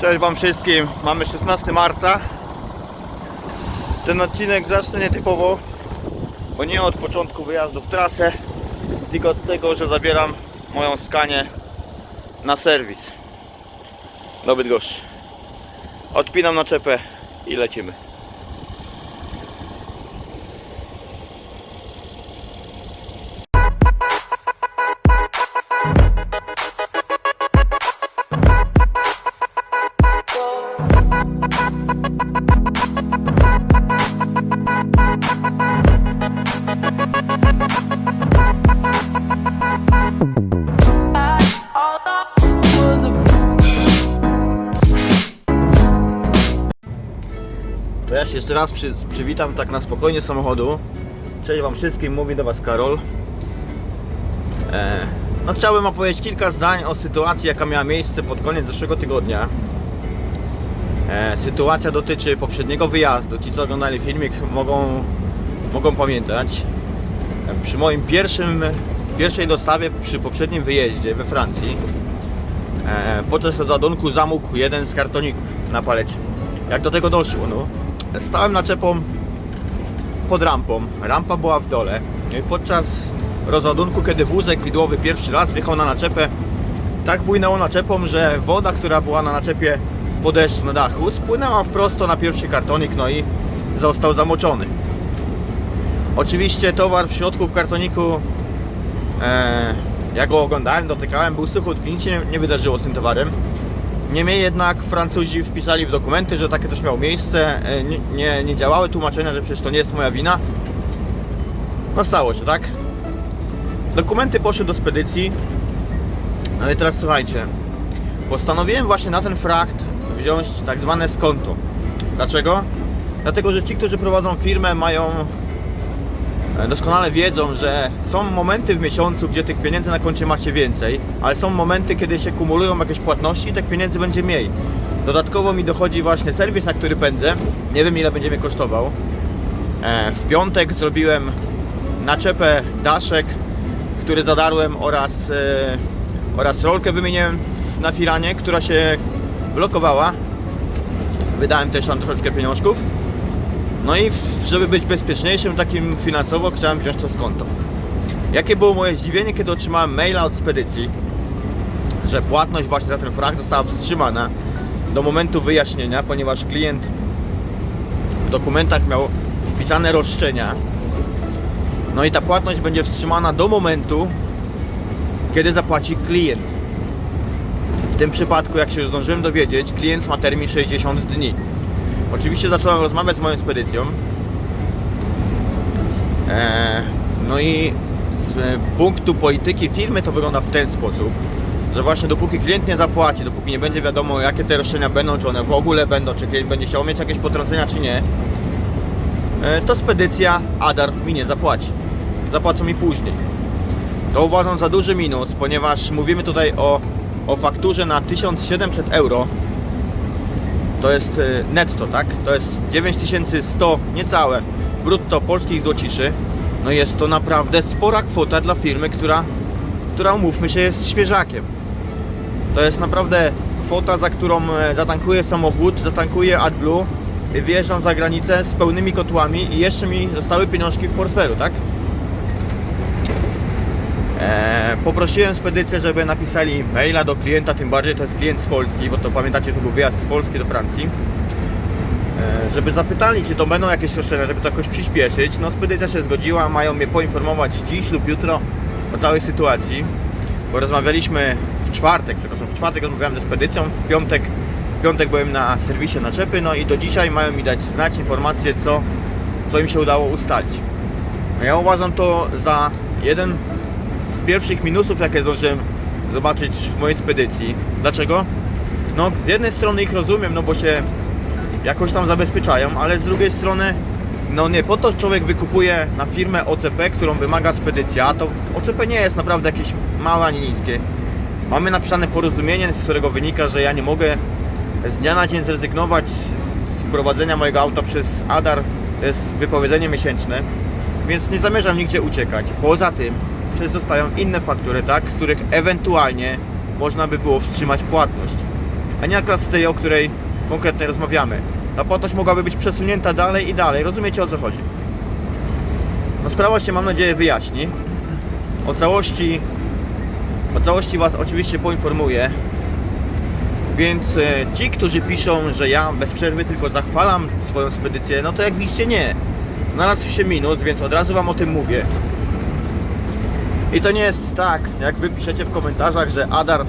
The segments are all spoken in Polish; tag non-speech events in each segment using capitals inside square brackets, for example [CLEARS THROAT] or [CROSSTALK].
Cześć Wam wszystkim, mamy 16 marca. Ten odcinek zacznę nietypowo, bo nie od początku wyjazdu w trasę, tylko od tego, że zabieram moją skanię na serwis do Bydgoszczy. Odpinam naczepę i lecimy. To ja się jeszcze raz przy, przywitam tak na spokojnie samochodu. Cześć Wam wszystkim, mówi do Was Karol. E, no chciałbym opowiedzieć kilka zdań o sytuacji jaka miała miejsce pod koniec zeszłego tygodnia. E, sytuacja dotyczy poprzedniego wyjazdu. Ci co oglądali filmik mogą, mogą pamiętać. E, przy moim pierwszym, pierwszej dostawie przy poprzednim wyjeździe we Francji e, podczas rozładunku zamógł jeden z kartoników na palecie. Jak do tego doszło? No, stałem naczepą pod rampą. Rampa była w dole. No i podczas rozładunku, kiedy wózek widłowy pierwszy raz wjechał na naczepę, tak bujnęło naczepą, że woda, która była na naczepie po deszczu na dachu, spłynęła wprost na pierwszy kartonik, no i został zamoczony. Oczywiście towar w środku w kartoniku, e, ja go oglądałem, dotykałem, był suchutki, nic się nie wydarzyło z tym towarem. Niemniej jednak Francuzi wpisali w dokumenty, że takie coś miało miejsce, e, nie, nie, nie działały tłumaczenia, że przecież to nie jest moja wina. No stało się, tak? Dokumenty poszły do spedycji. No i teraz słuchajcie. Postanowiłem właśnie na ten frakt wziąć tak zwane skonto. Dlaczego? Dlatego, że ci, którzy prowadzą firmę mają doskonale wiedzą, że są momenty w miesiącu, gdzie tych pieniędzy na koncie macie więcej, ale są momenty, kiedy się kumulują jakieś płatności i tych pieniędzy będzie mniej. Dodatkowo mi dochodzi właśnie serwis, na który pędzę. Nie wiem ile będzie mnie kosztował. E, W piątek zrobiłem naczepę daszek, który zadarłem oraz, e, oraz rolkę wymieniłem na firanie, która się blokowała. Wydałem też tam troszeczkę pieniążków. No i żeby być bezpieczniejszym takim finansowo chciałem wziąć to z konto. Jakie było moje zdziwienie, kiedy otrzymałem maila od spedycji, że płatność właśnie za ten frakt została wstrzymana do momentu wyjaśnienia, ponieważ klient w dokumentach miał wpisane roszczenia. No i ta płatność będzie wstrzymana do momentu, kiedy zapłaci klient. W tym przypadku, jak się zdążyłem dowiedzieć, klient ma termin 60 dni. Oczywiście zacząłem rozmawiać z moją spedycją. Eee, no i z punktu polityki firmy to wygląda w ten sposób, że właśnie dopóki klient nie zapłaci, dopóki nie będzie wiadomo jakie te roszczenia będą, czy one w ogóle będą, czy klient będzie chciał mieć jakieś potrącenia, czy nie, e, to spedycja Adar mi nie zapłaci. Zapłacą mi później. To uważam za duży minus, ponieważ mówimy tutaj o, o fakturze na 1700 euro to jest y, netto, tak? To jest 9100 niecałe brutto polskich złociszy. No jest to naprawdę spora kwota dla firmy, która, która umówmy się jest świeżakiem. To jest naprawdę kwota, za którą e, zatankuję samochód, zatankuję AdBlue, wyjeżdżam za granicę z pełnymi kotłami i jeszcze mi zostały pieniążki w portfelu, tak? Eee, poprosiłem spedycję, żeby napisali maila do klienta, tym bardziej to jest klient z Polski, bo to pamiętacie, to był wyjazd z Polski do Francji. Eee, żeby zapytali, czy to będą jakieś roszczenia, żeby to jakoś przyspieszyć. No spedycja się zgodziła, mają mnie poinformować dziś lub jutro o całej sytuacji. Bo rozmawialiśmy w czwartek, przepraszam, w czwartek rozmawiałem ze spedycją, w piątek, w piątek byłem na serwisie naczepy, no i do dzisiaj mają mi dać znać informację, co, co im się udało ustalić. Ja uważam to za jeden pierwszych minusów, jakie zdążyłem zobaczyć w mojej spedycji. Dlaczego? No, z jednej strony ich rozumiem, no bo się jakoś tam zabezpieczają, ale z drugiej strony, no nie po to człowiek wykupuje na firmę OCP, którą wymaga spedycja, a to OCP nie jest naprawdę jakieś małe ani niskie. Mamy napisane porozumienie, z którego wynika, że ja nie mogę z dnia na dzień zrezygnować z, prowadzenia mojego auta przez Adar, to jest wypowiedzenie miesięczne, więc nie zamierzam nigdzie uciekać. Poza tym, przecież zostają inne faktury, tak, z których ewentualnie można by było wstrzymać płatność. a nie akurat z tej, o której konkretnie rozmawiamy. Ta płatność mogłaby być przesunięta dalej i dalej. Rozumiecie o co chodzi? No sprawa się mam nadzieję wyjaśni. O całości o całości Was oczywiście poinformuję. Więc e, ci, którzy piszą, że ja bez przerwy tylko zachwalam swoją spedycję, no to jak widzicie nie. Znalazł się minus, więc od razu Wam o tym mówię. I to nie jest tak, jak Wy piszecie w komentarzach, że Adar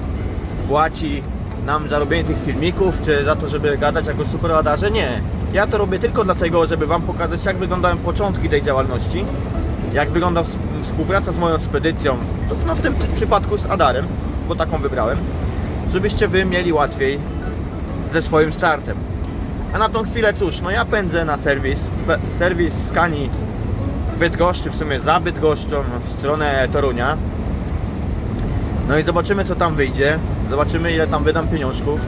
płaci nam za robienie tych filmików, czy za to, żeby gadać jako super Adarze. Nie. Ja to robię tylko dlatego, żeby Wam pokazać, jak wyglądają początki tej działalności, jak wygląda ws- współpraca z moją spedycją, no w tym przypadku z Adarem, bo taką wybrałem, żebyście Wy mieli łatwiej ze swoim startem. A na tą chwilę cóż, no ja pędzę na serwis, serwis Skani w Bydgoszczy, w sumie za Bydgoszczą, w stronę Torunia. No i zobaczymy co tam wyjdzie, zobaczymy ile tam wydam pieniążków.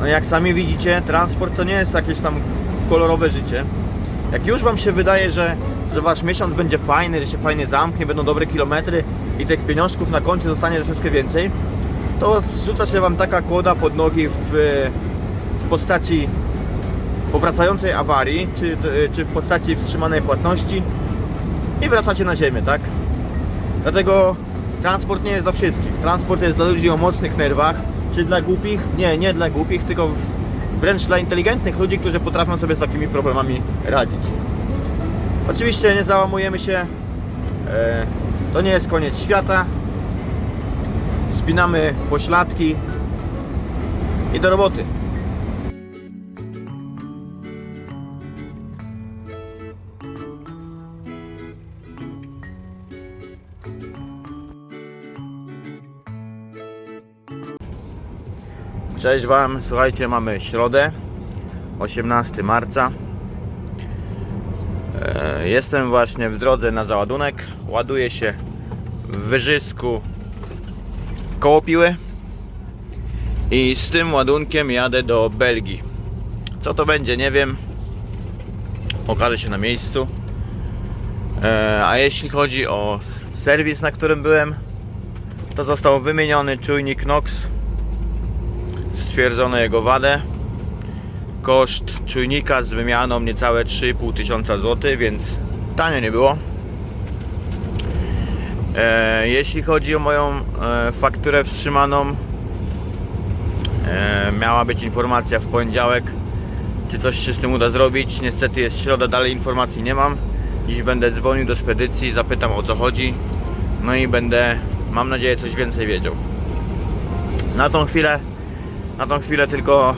No jak sami widzicie, transport to nie jest jakieś tam kolorowe życie. Jak już Wam się wydaje, że, że Wasz miesiąc będzie fajny, że się fajnie zamknie, będą dobre kilometry i tych pieniążków na koncie zostanie troszeczkę więcej, to zrzuca się Wam taka kłoda pod nogi w, w postaci powracającej awarii, czy, czy w postaci wstrzymanej płatności i wracacie na ziemię, tak? Dlatego transport nie jest dla wszystkich. Transport jest dla ludzi o mocnych nerwach, czy dla głupich? Nie, nie dla głupich, tylko wręcz dla inteligentnych ludzi, którzy potrafią sobie z takimi problemami radzić. Oczywiście nie załamujemy się. E, to nie jest koniec świata. Spinamy pośladki i do roboty. Cześć Wam, słuchajcie, mamy środę, 18 marca. E, Jestem właśnie w drodze na załadunek. Ładuję się w Wyżysku koło Piły i z tym ładunkiem jadę do Belgii. Co to będzie, nie wiem. Okaże się na miejscu. E, A jeśli chodzi o serwis, na którym byłem, to został wymieniony czujnik NOx stwierdzono jego wadę. Koszt czujnika z wymianą niecałe 3,5 tysiąca złotych, więc tanio nie było. E, jeśli chodzi o moją e, fakturę wstrzymaną, e, miała być informacja w poniedziałek, czy coś się z tym uda zrobić. Niestety jest środa, dalej informacji nie mam. Dziś będę dzwonił do spedycji, zapytam o co chodzi. No i będę, mam nadzieję, coś więcej wiedział. Na tą chwilę na tą chwilę tylko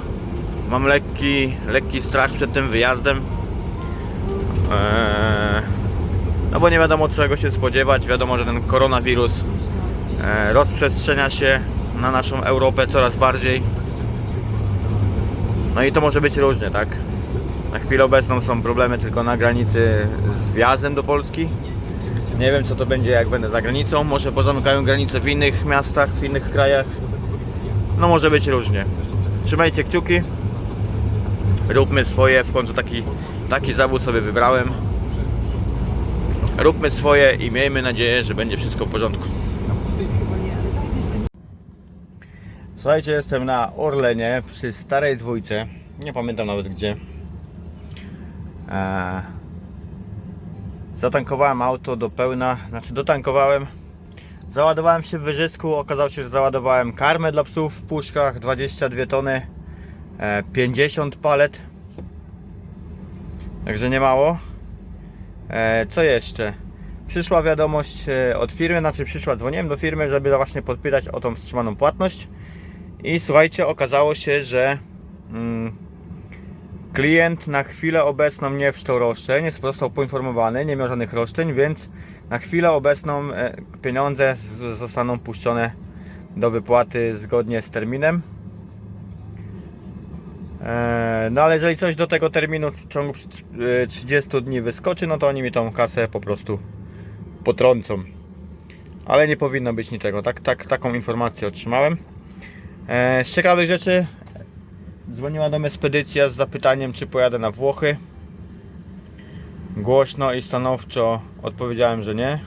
mam lekki, lekki strach przed tym wyjazdem. Eee, no bo nie wiadomo czego się spodziewać. Wiadomo, że ten koronawirus e, rozprzestrzenia się na naszą Europę coraz bardziej. No i to może być różnie, tak? Na chwilę obecną są problemy tylko na granicy z wjazdem do Polski. Nie wiem co to będzie jak będę za granicą. Może pozamykają granice w innych miastach, w innych krajach. No może być różnie. Trzymajcie kciuki. Róbmy swoje, w końcu taki, taki zawód sobie wybrałem. Róbmy swoje i miejmy nadzieję, że będzie wszystko w porządku. Słuchajcie, jestem na Orlenie przy starej dwójce. Nie pamiętam nawet gdzie. Eee, zatankowałem auto do pełna, znaczy dotankowałem. Załadowałem się w wyżysku. Okazało się, że załadowałem karmę dla psów w puszkach 22 tony, e, 50 palet. Także nie mało. E, co jeszcze? Przyszła wiadomość e, od firmy, znaczy przyszła, dzwoniłem do firmy, żeby właśnie podpytać o tą wstrzymaną płatność. I słuchajcie, okazało się, że mm, klient na chwilę obecną nie wszczął roszczeń, jest został poinformowany, nie miał żadnych roszczeń, więc na chwilę obecną e, pieniądze zostaną puszczone do wypłaty zgodnie z terminem. E, No ale jeżeli coś do tego terminu w ciągu e, 30 dni wyskoczy, no to oni mi tą kasę po prostu potrącą. Ale nie powinno być niczego. Tak, tak, taką informację otrzymałem. E, Z ciekawych rzeczy dzwoniła do mnie spedycja z zapytaniem, czy pojadę na Włochy. Głośno i stanowczo odpowiedziałem, że nie.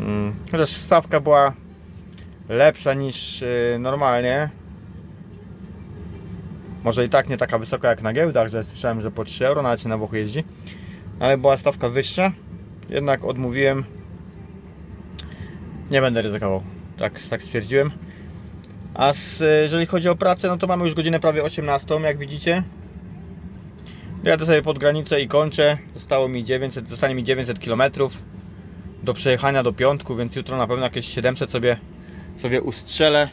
Mm, Chociaż stawka była lepsza niż y, normalnie. Może i tak nie taka wysoka jak na giełdach, że słyszałem, że po 3 euro nawet się na Włochy jeździ. Ale była stawka wyższa. Jednak odmówiłem. Nie będę ryzykował. Tak, tak stwierdziłem. A z, jeżeli chodzi o pracę, no to mamy już godzinę prawie 18, jak widzicie. Jadę sobie pod granicę i kończę. Zostało mi 900, zostanie mi 900 km do przejechania do piątku, więc jutro na pewno jakieś 700 sobie, sobie ustrzelę.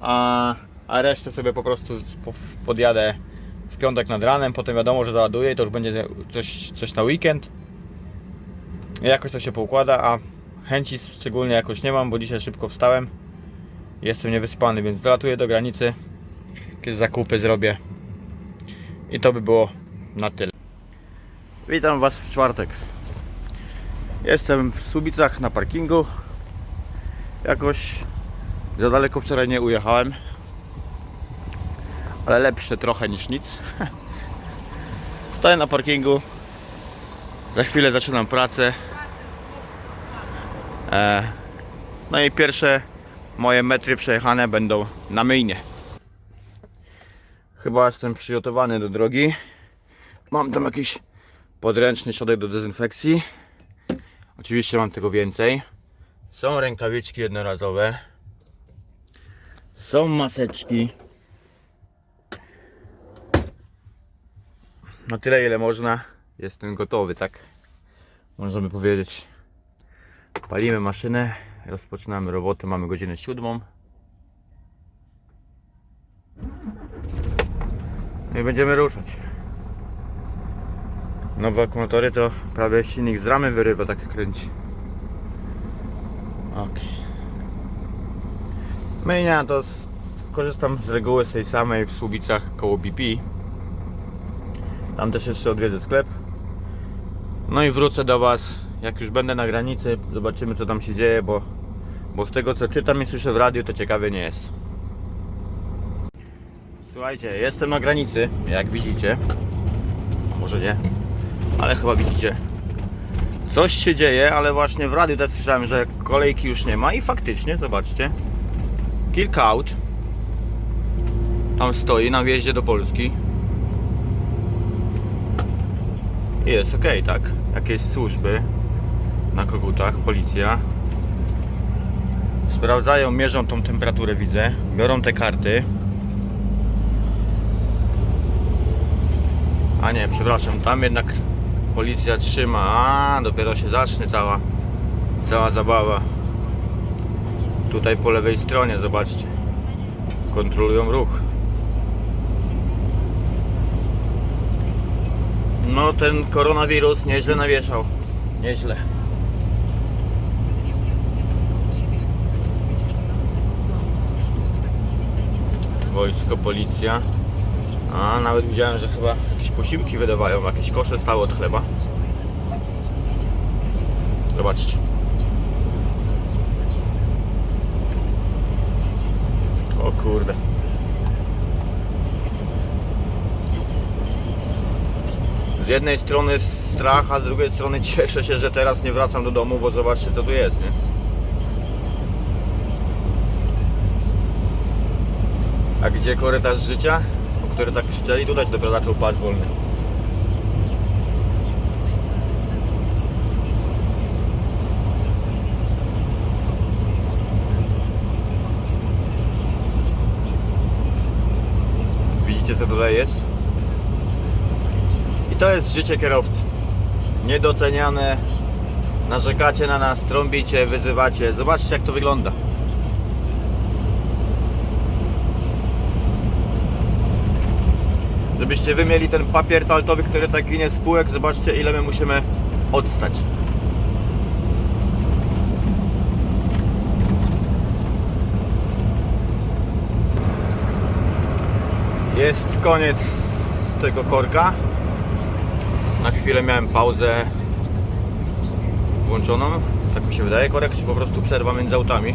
A, a resztę sobie po prostu po- podjadę w piątek nad ranem. Potem wiadomo, że załaduję i to już będzie coś, coś na weekend. Jakoś to się poukłada, a chęci szczególnie jakoś nie mam, bo dzisiaj szybko wstałem. Jestem niewyspany, więc dolatuję do granicy. Jakieś zakupy zrobię. I to by było na tyle. Witam Was w czwartek. Jestem w Słubicach na parkingu. Jakoś za daleko wczoraj nie ujechałem. Ale lepsze trochę niż nic. [LAUGHS] Stoję na parkingu. Za chwilę zaczynam pracę. E, no i pierwsze moje metry przejechane będą na myjnie. Chyba jestem przygotowany do drogi. Mam tam jakiś podręczny środek do dezynfekcji. Oczywiście mam tego więcej. Są rękawiczki jednorazowe. Są maseczki. Na tyle ile można. Jestem gotowy, tak? Możemy powiedzieć. Palimy maszynę. Rozpoczynamy robotę. Mamy godzinę siódmą. No i będziemy ruszać. Nowe akumulatory to prawie silnik z ramy wyrywa, tak kręci. Ok. Myjnia to z, korzystam z reguły z tej samej w Słubicach koło BP. Tam też jeszcze odwiedzę sklep. No i wrócę do Was, jak już będę na granicy, zobaczymy co tam się dzieje, bo, bo z tego co czytam i słyszę w radiu to ciekawie nie jest. Słuchajcie, jestem na granicy, jak widzicie. Może nie, ale chyba widzicie. Coś się dzieje, ale właśnie w radiu też słyszałem, że kolejki już nie ma i faktycznie, zobaczcie. Kilka aut tam stoi na wjeździe do Polski. I Jest ok, tak. Jakieś służby na kogutach, policja. Sprawdzają, mierzą tą temperaturę, widzę. Biorą te karty. A nie, przepraszam, tam jednak policja trzyma. A, dopiero się zacznie cała, cała zabawa. Tutaj po lewej stronie, zobaczcie. Kontrolują ruch. No, ten koronawirus nieźle nawieszał. Nieźle. Wojsko, policja. A nawet widziałem, że chyba jakieś posiłki wydawają, jakieś kosze stały od chleba. Zobaczcie. O kurde. Z jednej strony strach, a z drugiej strony cieszę się, że teraz nie wracam do domu, bo zobaczcie co tu jest, nie? A gdzie korytarz życia? O który tak krzyczeli, tutaj się dopiero zaczął paść wolny. Widzicie co tutaj jest? I to jest życie kierowcy. Niedoceniane. Narzekacie na nas, trąbicie, wyzywacie. Zobaczcie jak to wygląda. Żebyście wy mieli ten papier taltowy, który tak ginie z półek, zobaczcie ile my musimy odstać. Jest koniec tego korka. Na chwilę miałem pauzę włączoną. Tak mi się wydaje. Korek czy po prostu przerwa między autami?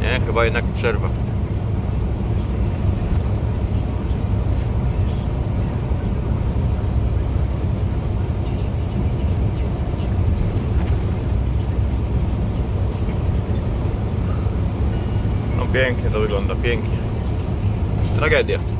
Nie, chyba jednak przerwa. Pięknie to wygląda, pięknie. Tragedia.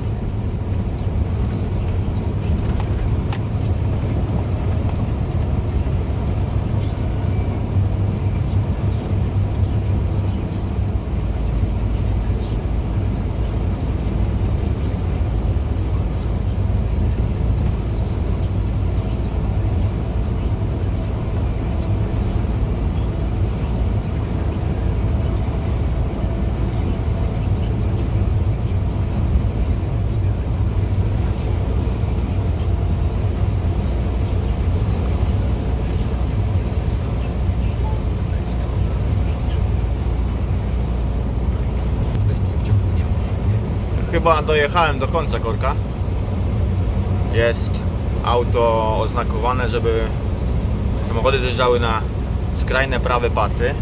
Chyba dojechałem do końca korka. Jest auto oznakowane, żeby samochody zjeżdżały na skrajne prawe pasy.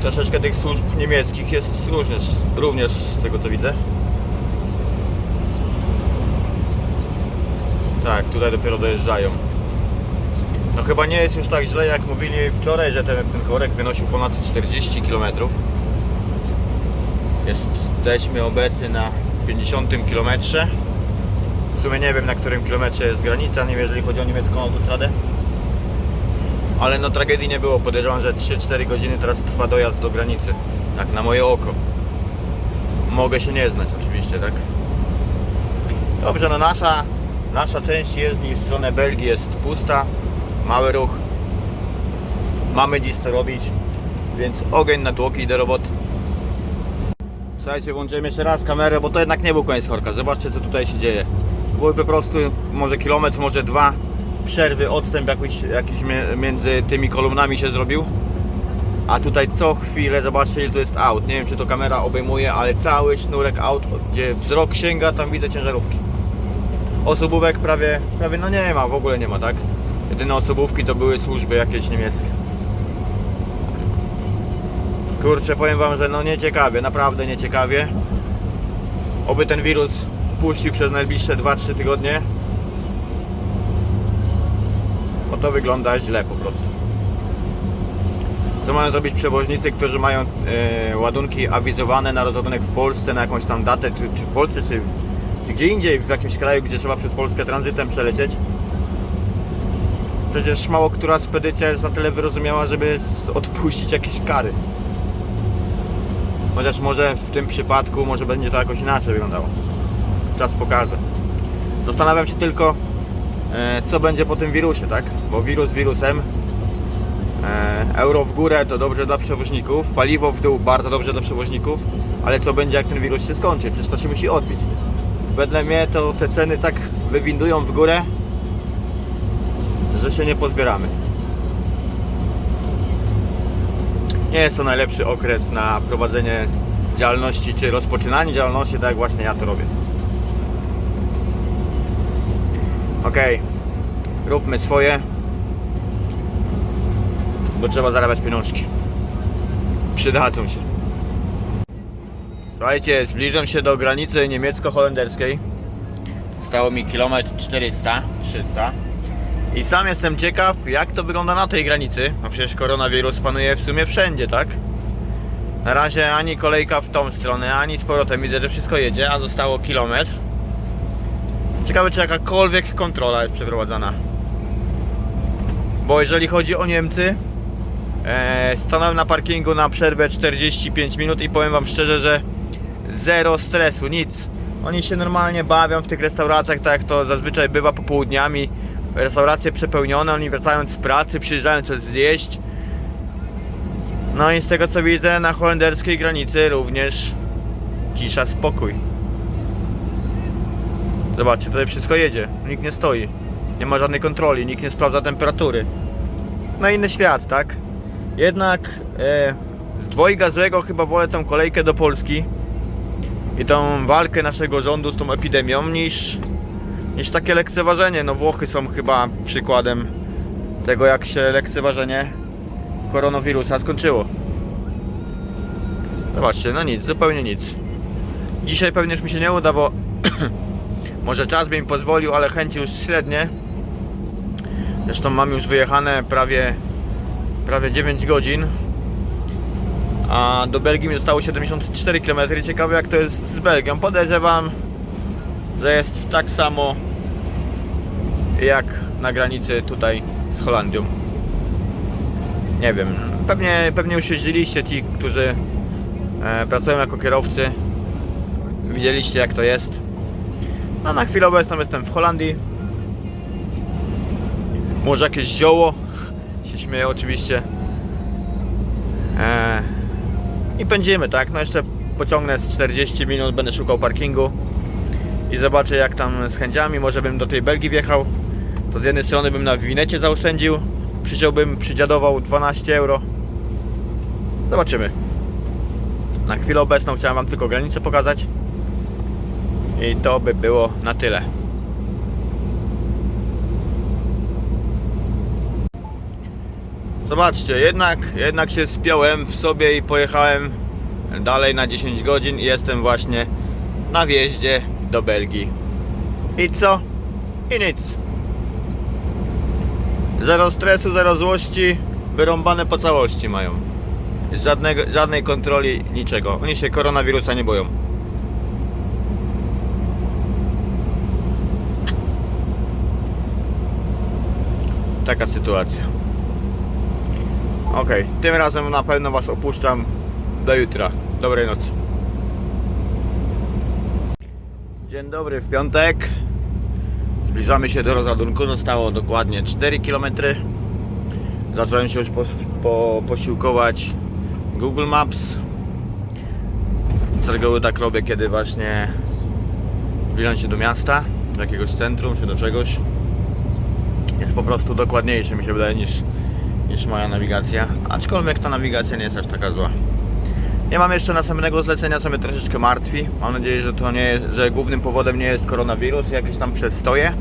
Troszeczkę tych służb niemieckich jest również, również z tego co widzę. Tak, tutaj dopiero dojeżdżają. No chyba nie jest już tak źle jak mówili wczoraj, że ten, ten korek wynosił ponad 40 km. Jesteśmy obecnie na 50 km. W sumie nie wiem na którym kilometrze jest granica, nie wiem jeżeli chodzi o niemiecką autostradę. Ale no tragedii nie było. Podejrzewam, że 3-4 godziny teraz trwa dojazd do granicy. Tak na moje oko. Mogę się nie znać oczywiście, tak? Dobrze, no nasza, nasza część jezdni w stronę Belgii jest pusta. Mały ruch. Mamy dziś co robić, więc ogień na tłoki do roboty. Słuchajcie, włączyłem jeszcze raz kamerę, bo to jednak nie był koniec korka. Zobaczcie, co tutaj się dzieje. Były po prostu może kilometr, może dwa przerwy, odstęp jakiś, jakiś między tymi kolumnami się zrobił. A tutaj co chwilę, zobaczcie ile tu jest aut. Nie wiem, czy to kamera obejmuje, ale cały sznurek aut, gdzie wzrok sięga, tam widzę ciężarówki. Osobówek prawie, prawie no nie ma, w ogóle nie ma, tak? Jedyne osobówki to były służby jakieś niemieckie. Kurczę, powiem wam, że no nieciekawie, naprawdę nieciekawie. Oby ten wirus puścił przez najbliższe 2-3 tygodnie. Bo to wygląda źle po prostu. Co mają zrobić przewoźnicy, którzy mają e, ładunki awizowane na rozładunek w Polsce na jakąś tam datę, czy, czy w Polsce, czy, czy gdzie indziej, w jakimś kraju, gdzie trzeba przez Polskę tranzytem przelecieć? Przecież mało która spedycja jest na tyle wyrozumiała, żeby odpuścić jakieś kary. Chociaż może w tym przypadku może będzie to jakoś inaczej wyglądało. Czas pokaże. Zastanawiam się tylko, e, co będzie po tym wirusie, tak? Bo wirus wirusem. E, euro w górę to dobrze dla przewoźników, paliwo w dół bardzo dobrze dla przewoźników, ale co będzie jak ten wirus się skończy? Przecież to się musi odbić. Wedle mnie to te ceny tak wywindują w górę, że się nie pozbieramy. Nie jest to najlepszy okres na prowadzenie działalności czy rozpoczynanie działalności, tak jak właśnie ja to robię. Ok, róbmy swoje, bo trzeba zarabiać pieniążki. Przydadzą się. Słuchajcie, zbliżam się do granicy niemiecko-holenderskiej. Stało mi kilometr 400, 300. I sam jestem ciekaw, jak to wygląda na tej granicy. No przecież koronawirus panuje w sumie wszędzie, tak? Na razie ani kolejka w tą stronę, ani z powrotem. Widzę, że wszystko jedzie, a zostało kilometr. Ciekawe, czy jakakolwiek kontrola jest przeprowadzana. Bo jeżeli chodzi o Niemcy, e, stanąłem na parkingu na przerwę 45 minut i powiem Wam szczerze, że zero stresu, nic. Oni się normalnie bawią w tych restauracjach, tak jak to zazwyczaj bywa popołudniami. Restauracje przepełnione, oni wracając z pracy, przyjeżdżają coś zjeść. No i z tego co widzę, na holenderskiej granicy również cisza, spokój. Zobaczcie, tutaj wszystko jedzie, nikt nie stoi. Nie ma żadnej kontroli, nikt nie sprawdza temperatury. No inny świat, tak? Jednak e, z dwojga złego chyba wolę tą kolejkę do Polski i tą walkę naszego rządu z tą epidemią niż, niż takie lekceważenie. No Włochy są chyba przykładem tego jak się lekceważenie koronawirusa skończyło. Zobaczcie, no nic, zupełnie nic. Dzisiaj pewnie już mi się nie uda, bo [CLEARS THROAT] może czas by mi pozwolił, ale chęci już średnie. Zresztą mam już wyjechane prawie, prawie 9 godzin. A do Belgii mi zostało 74 km. Ciekawe jak to jest z Belgią. Podejrzewam, że jest tak samo jak na granicy tutaj z Holandią. Nie wiem, pewnie, pewnie już jeździliście ci, którzy e, pracują jako kierowcy. Widzieliście jak to jest. No na chwilę obecną jestem w Holandii. Może jakieś zioło. [LAUGHS] Się śmieję oczywiście. E, I pędzimy, tak? No jeszcze pociągnę z 40 minut, będę szukał parkingu i zobaczę jak tam z chęciami. Może bym do tej Belgii wjechał. To z jednej strony bym na winecie zaoszczędził. Przyciąłbym, przydziadował 12 euro. Zobaczymy. Na chwilę obecną chciałem Wam tylko granicę pokazać. I to by było na tyle. Zobaczcie, jednak, jednak się spiąłem w sobie i pojechałem dalej na 10 godzin i jestem właśnie na wjeździe do Belgii. I co? I nic. Zero stresu, zero złości, wyrąbane po całości mają. Żadnego, żadnej kontroli, niczego. Oni się koronawirusa nie boją. Taka sytuacja. Ok, tym razem na pewno Was opuszczam. Do jutra. Dobrej nocy. Dzień dobry w piątek. Zbliżamy się do rozładunku. Zostało dokładnie 4 km. Zacząłem się już pos- po, posiłkować Google Maps. Z reguły tak robię, kiedy właśnie zbliżam się do miasta, do jakiegoś centrum czy do czegoś. Jest po prostu dokładniejszy mi się wydaje niż, niż moja nawigacja. Aczkolwiek ta nawigacja nie jest aż taka zła. Nie mam jeszcze następnego zlecenia, co mnie troszeczkę martwi. Mam nadzieję, że to nie jest, że głównym powodem nie jest koronawirus, jakieś tam przestoje.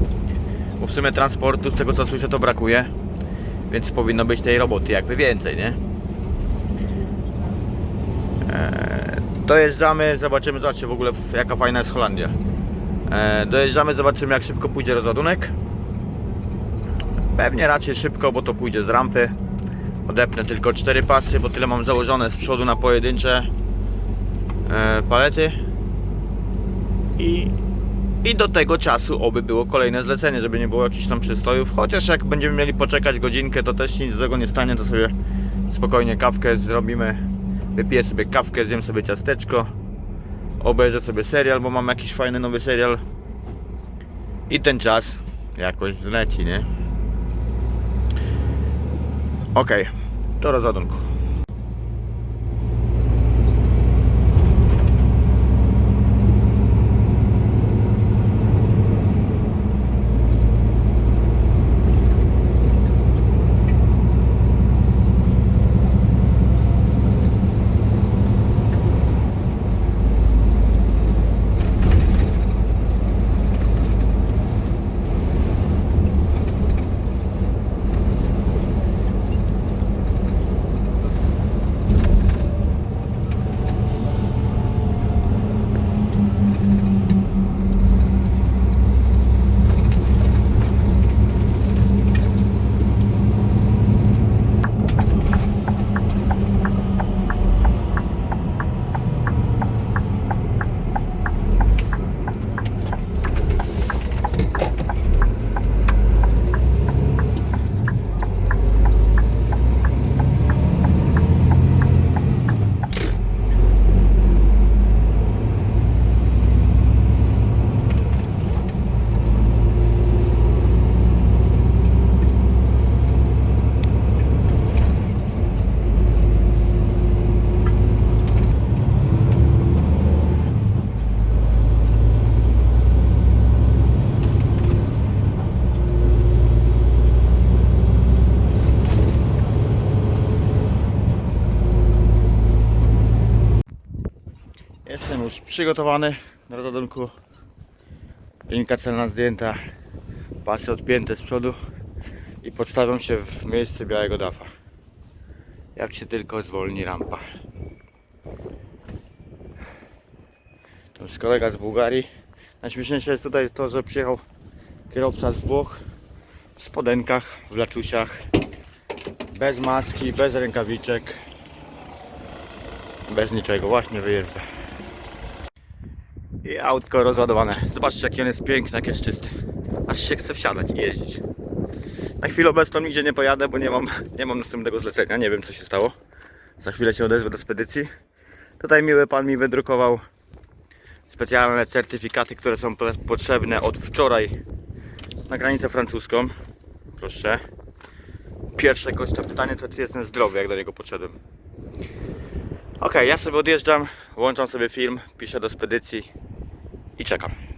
Bo w sumie transportu, z tego co słyszę, to brakuje. Więc powinno być tej roboty jakby więcej, nie? Eee, dojeżdżamy, zobaczymy, zobaczcie w ogóle jaka fajna jest Holandia. Eee, dojeżdżamy, zobaczymy jak szybko pójdzie rozładunek. Pewnie raczej szybko, bo to pójdzie z rampy. Odepnę tylko cztery pasy, bo tyle mam założone z przodu na pojedyncze e, palety. I, I do tego czasu oby było kolejne zlecenie, żeby nie było jakichś tam przystojów. Chociaż jak będziemy mieli poczekać godzinkę, to też nic złego nie stanie, to sobie spokojnie kawkę zrobimy. Wypiję sobie kawkę, zjem sobie ciasteczko. Obejrzę sobie serial, bo mam jakiś fajny nowy serial. I ten czas jakoś zleci, nie? Okej, do rozładunku. Jestem już przygotowany do rozładunku. Linka celna zdjęta, pasy odpięte z przodu i podstawiam się w miejsce białego dafa. Jak się tylko zwolni rampa. To jest kolega z Bułgarii. Najśmieszniejsze jest tutaj to, że przyjechał kierowca z Włoch w spodenkach, w laczusiach, bez maski, bez rękawiczek. Bez niczego, właśnie wyjeżdża. Autko rozładowane. Zobaczcie jaki on jest piękny, jak jest czysty. Aż się chce wsiadać i jeździć. Na chwilę obecną nigdzie nie pojadę, bo nie mam, nie mam następnego zlecenia. Nie wiem co się stało. Za chwilę się odezwę do spedycji. Tutaj miły pan mi wydrukował specjalne certyfikaty, które są po- potrzebne od wczoraj na granicę francuską. Proszę. Pierwsze gościa pytanie to czy jestem zdrowy, jak do niego podszedłem. Ok, ja sobie odjeżdżam, włączam sobie film, piszę do spedycji i czekam.